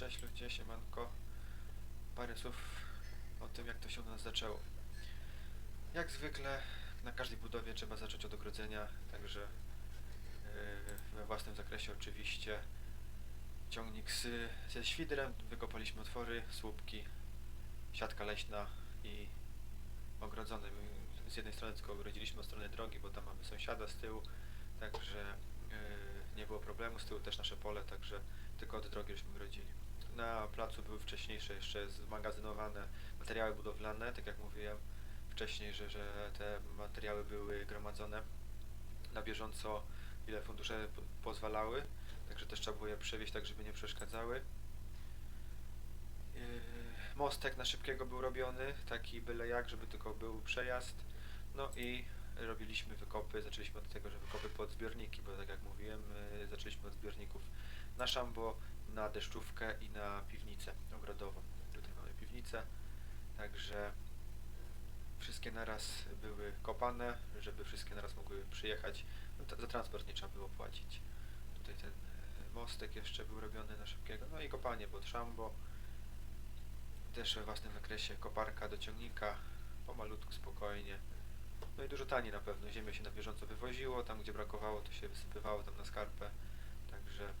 Cześć ludzie, siemanko. Parę słów o tym, jak to się u nas zaczęło. Jak zwykle, na każdej budowie trzeba zacząć od ogrodzenia, także yy, we własnym zakresie oczywiście. Ciągnik z, ze świdrem, wykopaliśmy otwory, słupki, siatka leśna i ogrodzony. Z jednej strony tylko ogrodziliśmy od strony drogi, bo tam mamy sąsiada z tyłu, także yy, nie było problemu. Z tyłu też nasze pole, także tylko od drogi żeśmy grodzili. Na placu były wcześniejsze jeszcze zmagazynowane materiały budowlane, tak jak mówiłem wcześniej, że, że te materiały były gromadzone na bieżąco, ile fundusze po- pozwalały, także też trzeba było je przewieźć tak, żeby nie przeszkadzały. Yy, Mostek na szybkiego był robiony, taki byle jak, żeby tylko był przejazd. No i robiliśmy wykopy, zaczęliśmy od tego, że wykopy pod zbiorniki, bo tak jak mówiłem, yy, zaczęliśmy od zbiorników na szambo, na deszczówkę i na piwnicę ogrodową. Tutaj mamy piwnicę, także wszystkie naraz były kopane, żeby wszystkie naraz mogły przyjechać. No, za transport nie trzeba było płacić. Tutaj ten e, mostek jeszcze był robiony na szybkiego, no i kopanie pod szambo. Też we własnym zakresie koparka do ciągnika, pomalutku, spokojnie. No i dużo taniej na pewno. Ziemię się na bieżąco wywoziło, tam gdzie brakowało to się wysypywało tam na skarpę. Także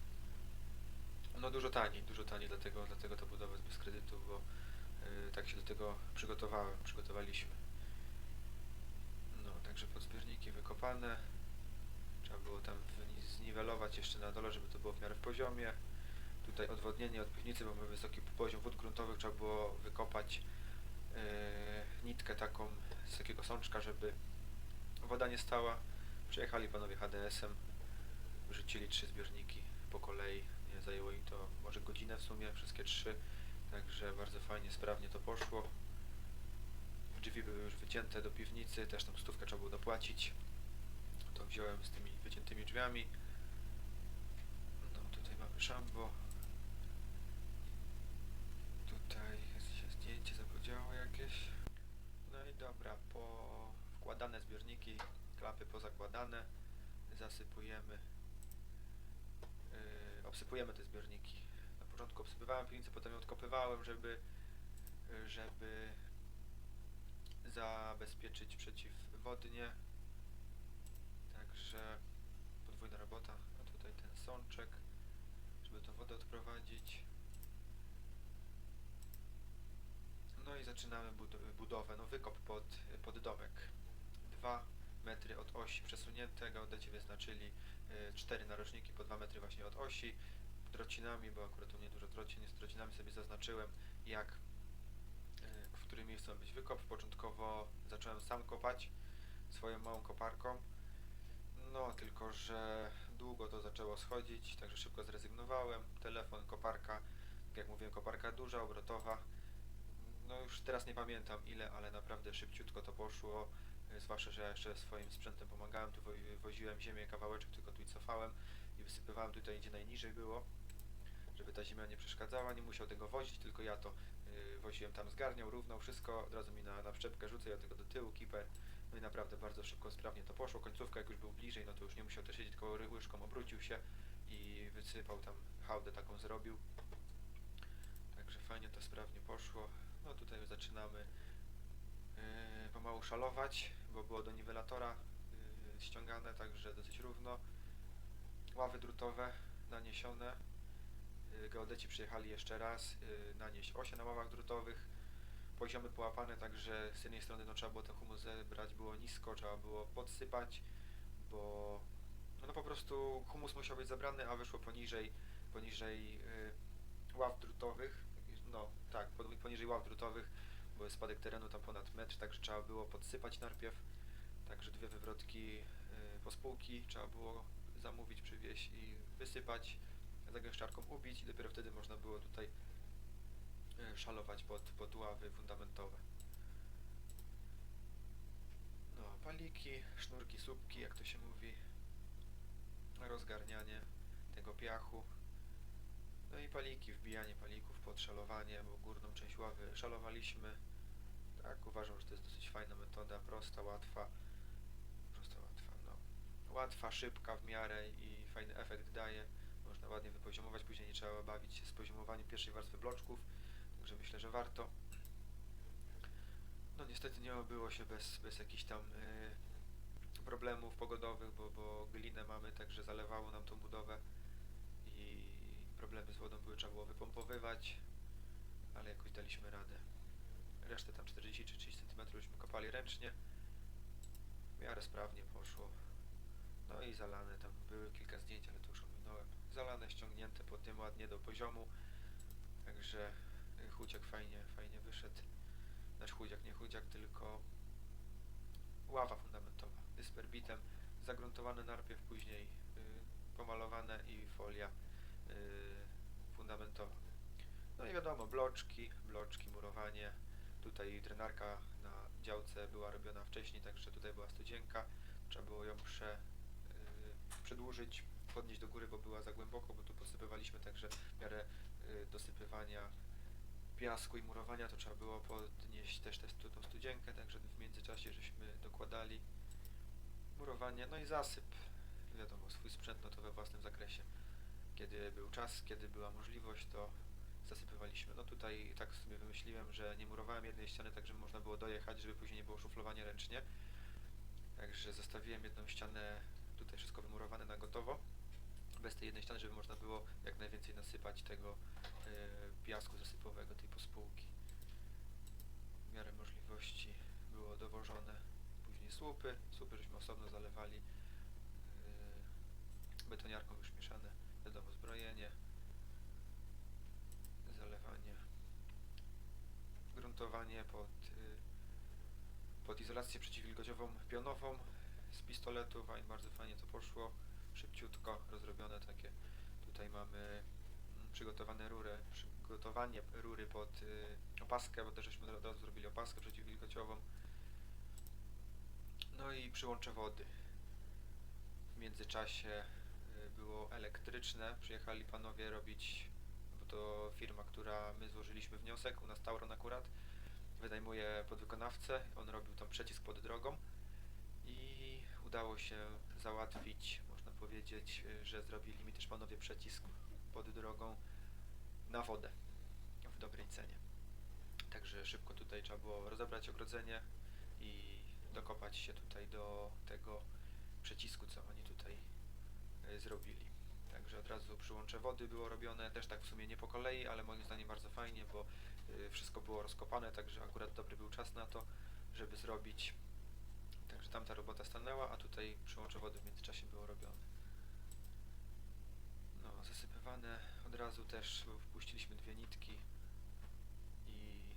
no dużo taniej, dużo taniej, dlatego, dlatego ta budowa bez kredytu, bo y, tak się do tego przygotowałem, przygotowaliśmy. No, także podzbiorniki wykopane. Trzeba było tam zniwelować jeszcze na dole, żeby to było w miarę w poziomie. Tutaj odwodnienie od piwnicy, bo mamy wysoki poziom wód gruntowych, trzeba było wykopać y, nitkę taką z takiego sączka, żeby woda nie stała. Przyjechali panowie HDS-em, wrzucili trzy zbiorniki po kolei. Zajęło im to może godzinę w sumie, wszystkie trzy. Także bardzo fajnie, sprawnie to poszło. Drzwi były już wycięte do piwnicy, też tam stówkę trzeba było dopłacić. To wziąłem z tymi wyciętymi drzwiami. No tutaj mamy szambo. Tutaj jest zdjęcie zapodziało jakieś. No i dobra, po wkładane zbiorniki, klapy pozakładane, zasypujemy yy, obsypujemy te zbiorniki. Na początku obsypywałem piwnicę, potem ją odkopywałem, żeby, żeby zabezpieczyć przeciwwodnie. Także podwójna robota. A tutaj ten sączek, żeby tą wodę odprowadzić. No i zaczynamy bud- budowę, no wykop pod, pod domek. Dwa metry od osi przesunięte, geodeci wyznaczyli cztery narożniki po 2 metry właśnie od osi, trocinami, bo akurat u mnie dużo trocin jest, trocinami sobie zaznaczyłem jak, y, w którym miejscu ma być wykop. Początkowo zacząłem sam kopać swoją małą koparką, no tylko, że długo to zaczęło schodzić, także szybko zrezygnowałem. Telefon, koparka, tak jak mówiłem, koparka duża, obrotowa. No już teraz nie pamiętam ile, ale naprawdę szybciutko to poszło. E, Zwłaszcza, że ja jeszcze swoim sprzętem pomagałem, tu wo- woziłem ziemię, kawałeczek tylko tu i cofałem i wysypywałem tutaj, gdzie najniżej było, żeby ta ziemia nie przeszkadzała, nie musiał tego wozić, tylko ja to y, woziłem tam, zgarniał, równał wszystko, od razu mi na, na przyczepkę rzucę, ja tego do tyłu, kiper, no i naprawdę bardzo szybko, sprawnie to poszło, końcówka jak już był bliżej, no to już nie musiał też siedzieć, tylko łyżką obrócił się i wysypał tam, hałdę taką zrobił, Także fajnie to sprawnie poszło. No tutaj zaczynamy. Yy, pomału szalować, bo było do niwelatora yy, ściągane, także dosyć równo. Ławy drutowe naniesione. Yy, geodeci przyjechali jeszcze raz yy, nanieść osie na ławach drutowych. Poziomy połapane, także z jednej strony no, trzeba było ten humus zebrać, było nisko, trzeba było podsypać, bo no po prostu humus musiał być zabrany, a wyszło poniżej, poniżej ław drutowych, no tak, poniżej ław drutowych, bo spadek terenu tam ponad metr, także trzeba było podsypać najpierw, także dwie wywrotki yy, pospółki trzeba było zamówić, przywieźć i wysypać, zagęszczarką ubić i dopiero wtedy można było tutaj yy, szalować pod, pod ławy fundamentowe. No, paliki, sznurki, słupki, jak to się mówi, rozgarnianie tego piachu, no i paliki, wbijanie palików pod szalowanie, bo górną część ławy szalowaliśmy. Tak, uważam, że to jest dosyć fajna metoda, prosta, łatwa. Prosta, łatwa, no. Łatwa, szybka w miarę i fajny efekt daje. można ładnie wypoziomować, później nie trzeba bawić się z poziomowaniem pierwszej warstwy bloczków, także myślę, że warto. No niestety nie obyło się bez, bez jakichś tam y, problemów pogodowych, bo, bo glinę mamy, także zalewało nam tą budowę i problemy z wodą były, trzeba było wypompowywać, ale jakoś daliśmy radę. Resztę tam 40 czy 30 cm żeśmy kopali ręcznie. W miarę sprawnie poszło. No i zalane, tam były kilka zdjęć, ale to już ominąłem. Zalane, ściągnięte po tym ładnie do poziomu. Także y, chudziak fajnie, fajnie wyszedł. Nasz chudziak, nie chudziak, tylko ława fundamentowa. Dysperbitem, zagruntowane najpierw, później y, pomalowane i folia y, fundamentowa. No i wiadomo, bloczki, bloczki, murowanie. Tutaj drenarka na działce była robiona wcześniej, także tutaj była studzienka. Trzeba było ją prze, y, przedłużyć, podnieść do góry, bo była za głęboko, bo tu podsypywaliśmy, także w miarę y, dosypywania piasku i murowania to trzeba było podnieść też tę studzienkę, także w międzyczasie żeśmy dokładali murowanie, no i zasyp. Wiadomo, swój sprzęt no to we własnym zakresie. Kiedy był czas, kiedy była możliwość, to zasypywaliśmy. No tutaj tak sobie wymyśliłem, że nie murowałem jednej ściany, tak żeby można było dojechać, żeby później nie było szuflowania ręcznie. Także zostawiłem jedną ścianę, tutaj wszystko wymurowane na gotowo, bez tej jednej ściany, żeby można było jak najwięcej nasypać tego e, piasku zasypowego, tej pospółki. W miarę możliwości było dowożone później słupy, słupy żeśmy osobno zalewali e, betoniarką już mieszane, wiadomo, zbrojenie, gruntowanie pod, y, pod izolację przeciwwilgociową pionową z pistoletu, fajnie, bardzo fajnie to poszło, szybciutko rozrobione takie, tutaj mamy mm, przygotowane rury, przygotowanie rury pod y, opaskę, bo też żeśmy od razu zrobili opaskę przeciwwilgociową, no i przyłącze wody. W międzyczasie y, było elektryczne, przyjechali panowie robić, bo to firma, która my złożyliśmy wniosek, u nas Tauron akurat, wynajmuje podwykonawcę, on robił tam przycisk pod drogą i udało się załatwić, można powiedzieć, y, że zrobili mi też panowie przycisk pod drogą na wodę w dobrej cenie. Także szybko tutaj trzeba było rozebrać ogrodzenie i dokopać się tutaj do tego przycisku, co oni tutaj y, zrobili. Także od razu przyłącze wody było robione, też tak w sumie nie po kolei, ale moim zdaniem bardzo fajnie, bo wszystko było rozkopane, także akurat dobry był czas na to, żeby zrobić. Także tamta robota stanęła, a tutaj przyłącze wody w międzyczasie było robione. No, zasypywane od razu też wpuściliśmy dwie nitki i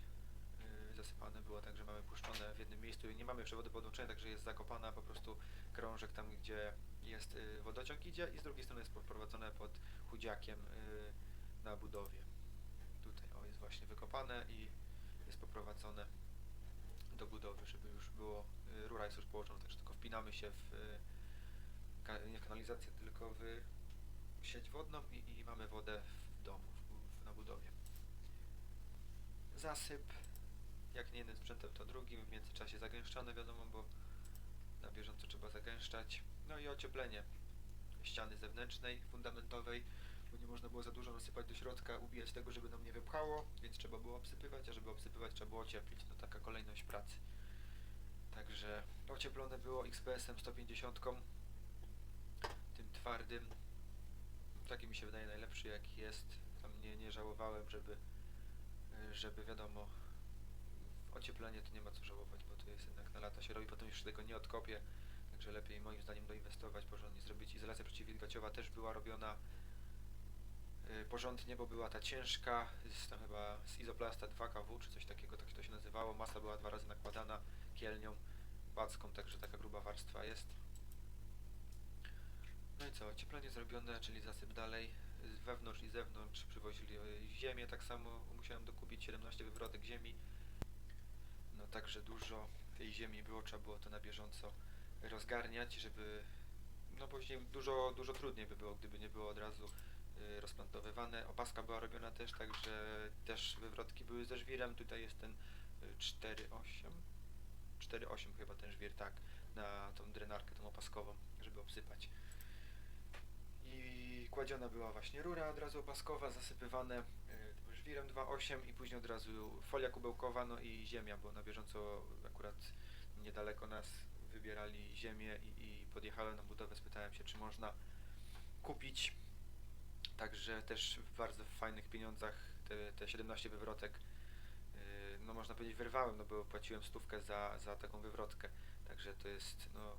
yy, zasypane było tak, że mamy puszczone w jednym miejscu i nie mamy przewodu podłączenia, także jest zakopana po prostu krążek tam, gdzie jest yy, wodociąg idzie i z drugiej strony jest poprowadzone pod chudziakiem yy, na budowie. Właśnie wykopane i jest poprowadzone do budowy, żeby już było, yy, rura jest już położona, także tylko wpinamy się w, ka nie w kanalizację, tylko w sieć wodną i, i mamy wodę w domu, w, na budowie. Zasyp, jak nie jednym sprzętem, to drugim, w międzyczasie zagęszczane wiadomo, bo na bieżąco trzeba zagęszczać. No i ocieplenie ściany zewnętrznej, fundamentowej, bo nie można było za dużo nasypać do środka, ubijać tego, żeby nam nie wypchało, więc trzeba było obsypywać, a żeby obsypywać trzeba było ocieplić. No taka kolejność pracy. Także ocieplone było XPS-em 150, tym twardym. Taki mi się wydaje najlepszy jaki jest. Tam nie, nie żałowałem, żeby, żeby wiadomo, ocieplenie to nie ma co żałować, bo to jest jednak na lata się robi, potem już tego nie odkopię. Także lepiej moim zdaniem doinwestować, porządnie zrobić. Izolacja przeciwwilgociowa też była robiona porządnie, bo była ta ciężka, z tam chyba z izoplasta 2KW czy coś takiego, tak to się nazywało. Masa była dwa razy nakładana kielnią, backą, także taka gruba warstwa jest. No i co, ocieplenie zrobione, czyli zasyp dalej. Z Wewnątrz i zewnątrz przywozili e, ziemię, tak samo musiałem dokupić 17 wywrotek ziemi. No także dużo tej ziemi było, trzeba było to na bieżąco rozgarniać, żeby no później dużo, dużo trudniej by było, gdyby nie było od razu y, rozplantowywane. Opaska była robiona też, także też wywrotki były ze żwirem. Tutaj jest ten y, 4,8 4,8 chyba ten żwir, tak, na tą drenarkę, tą opaskową, żeby obsypać. I kładziona była właśnie rura od razu opaskowa, zasypywane y, żwirem 2.8 i później od razu folia kubełkowa, no i ziemia, bo na bieżąco akurat niedaleko nas wybierali ziemię i, i podjechałem na budowę, spytałem się, czy można kupić. Także też w bardzo fajnych pieniądzach te, te 17 wywrotek, yy, no można powiedzieć wyrwałem, no bo płaciłem stówkę za, za taką wywrotkę. Także to jest no,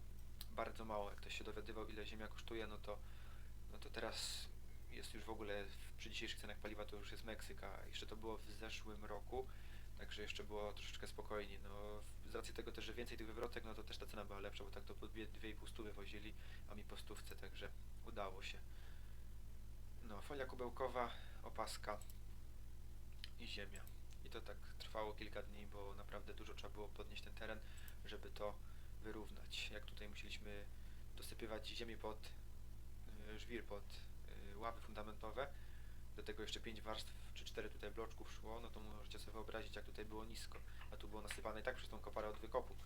bardzo mało. Jak ktoś się dowiadywał ile ziemia kosztuje, no to, no to teraz jest już w ogóle przy dzisiejszych cenach paliwa to już jest Meksyka. Jeszcze to było w zeszłym roku, także jeszcze było troszeczkę spokojniej. No, z racji tego też, że więcej tych wywrotek, no to też ta cena była lepsza, bo tak to po dwie- 2,5 stówy wozili, a mi po stówce, także udało się. No, folia kubełkowa, opaska i ziemia. I to tak trwało kilka dni, bo naprawdę dużo trzeba było podnieść ten teren, żeby to wyrównać. Jak tutaj musieliśmy dosypywać ziemię pod y, żwir, pod y, ławy fundamentowe, do tego jeszcze 5 warstw czy 4 tutaj bloczków szło, no to możecie sobie wyobrazić jak tutaj było nisko, a tu było nasypane i tak przez tą koparę od wykopu.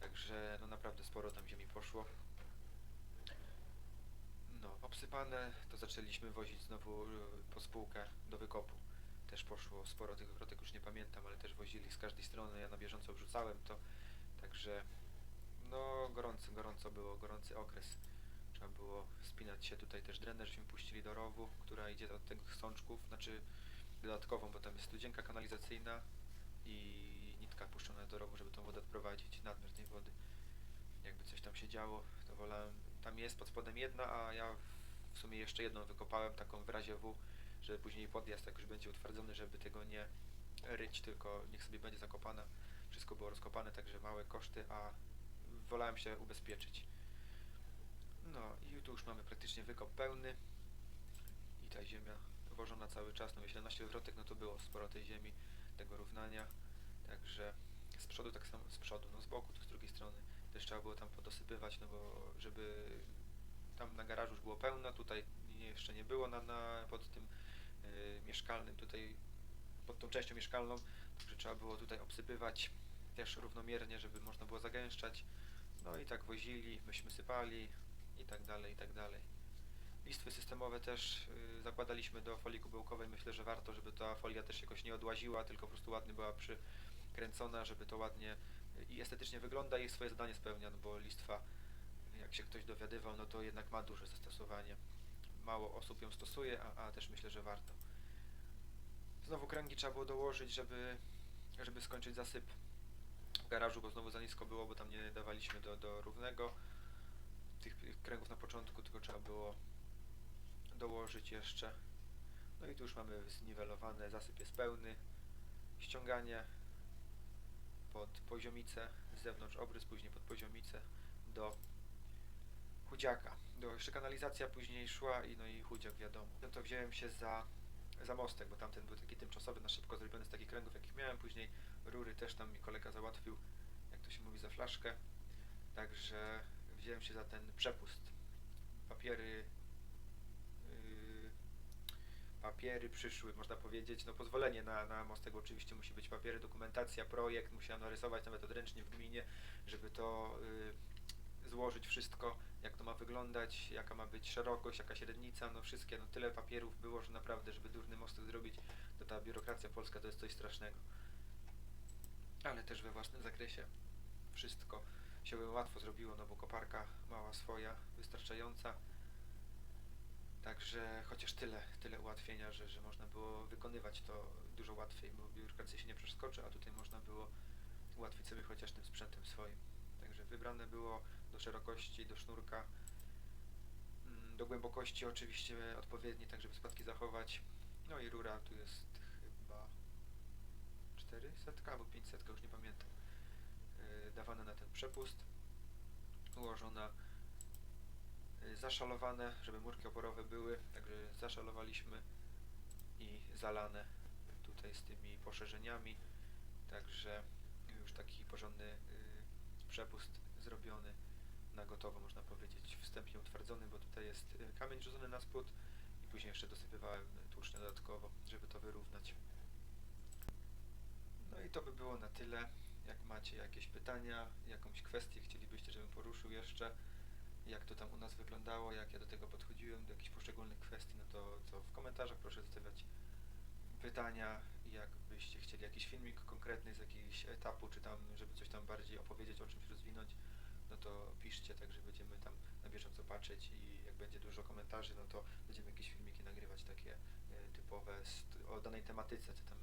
Także no naprawdę sporo tam ziemi poszło. No, obsypane, to zaczęliśmy wozić znowu y, po spółkę do wykopu. Też poszło sporo tych wywrotek, już nie pamiętam, ale też wozili z każdej strony, ja na bieżąco wrzucałem to, także no gorąco, gorąco było, gorący okres. Trzeba było spinać się, tutaj też drenę żeśmy puścili do rowu, która idzie od tych sączków, znaczy dodatkową, bo tam jest studzienka kanalizacyjna i nitka puszczona do rowu, żeby tą wodę odprowadzić, nadmiar tej wody jakby coś tam się działo, to wolałem. Tam jest pod spodem jedna, a ja w sumie jeszcze jedną wykopałem, taką w razie W, żeby później podjazd już będzie utwardzony, żeby tego nie ryć, tylko niech sobie będzie zakopana. Wszystko było rozkopane, także małe koszty, a wolałem się ubezpieczyć. No i tu już mamy praktycznie wykop pełny i ta ziemia wożona cały czas, no 17 wywrotek, no to było sporo tej ziemi, tego równania, także z przodu tak samo, z przodu, no z boku, tu z drugiej strony też trzeba było tam podosypywać, no bo żeby tam na garażu już było pełno, tutaj jeszcze nie było na, na, pod tym y, mieszkalnym, tutaj pod tą częścią mieszkalną, także trzeba było tutaj obsypywać też równomiernie, żeby można było zagęszczać, no i tak wozili, myśmy sypali i tak dalej, i tak dalej. Listwy systemowe też y, zakładaliśmy do folii kubełkowej. Myślę, że warto, żeby ta folia też jakoś nie odłaziła, tylko po prostu ładnie była przykręcona, żeby to ładnie i estetycznie wygląda i swoje zadanie spełnia, no bo listwa, jak się ktoś dowiadywał, no to jednak ma duże zastosowanie. Mało osób ją stosuje, a, a też myślę, że warto. Znowu kręgi trzeba było dołożyć, żeby, żeby skończyć zasyp w garażu, bo znowu za nisko było, bo tam nie dawaliśmy do, do równego tych kręgów na początku, tylko trzeba było dołożyć jeszcze. No i tu już mamy zniwelowane, zasyp jest pełny. Ściąganie pod poziomicę, z zewnątrz obrys, później pod poziomicę do chudziaka. Do, jeszcze kanalizacja później szła i no i chudziak wiadomo. No to wziąłem się za, za mostek, bo tamten był taki tymczasowy, na szybko zrobiony z takich kręgów, jakich miałem. Później rury też tam mi kolega załatwił, jak to się mówi, za flaszkę. Także wziąłem się za ten przepust. Papiery. Papiery przyszły, można powiedzieć. No pozwolenie na, na mostek, oczywiście musi być papiery, dokumentacja, projekt. Musiałem narysować nawet odręcznie w gminie, żeby to yy, złożyć wszystko, jak to ma wyglądać, jaka ma być szerokość, jaka średnica, no wszystkie, no tyle papierów było, że naprawdę, żeby durny mostek zrobić, to ta biurokracja polska to jest coś strasznego. Ale też we własnym zakresie wszystko się łatwo zrobiło, no bo koparka mała swoja, wystarczająca. Także chociaż tyle, tyle ułatwienia, że, że można było wykonywać to dużo łatwiej, bo biurokracja się nie przeskoczy, a tutaj można było ułatwić sobie chociaż tym sprzętem swoim. Także wybrane było do szerokości, do sznurka, mm, do głębokości oczywiście odpowiedniej, tak żeby spadki zachować. No i rura tu jest chyba 400 albo 500, już nie pamiętam. Yy, dawane na ten przepust, ułożona, zaszalowane, żeby murki oporowe były, także zaszalowaliśmy i zalane tutaj z tymi poszerzeniami, także już taki porządny yy, przepust zrobiony na gotowo, można powiedzieć, wstępnie utwardzony, bo tutaj jest yy, kamień rzucony na spód i później jeszcze dosypywałem tłuszcz dodatkowo, żeby to wyrównać. No i to by było na tyle. Jak macie jakieś pytania, jakąś kwestię chcielibyście, żebym poruszył jeszcze, jak to tam u nas wyglądało, jak ja do tego podchodziłem, do jakichś poszczególnych kwestii, no to, to w komentarzach proszę zostawiać pytania, jakbyście chcieli jakiś filmik konkretny z jakiegoś etapu, czy tam, żeby coś tam bardziej opowiedzieć, o czymś rozwinąć, no to piszcie, także będziemy tam na bieżąco patrzeć i jak będzie dużo komentarzy, no to będziemy jakieś filmiki nagrywać takie e, typowe o danej tematyce, co tam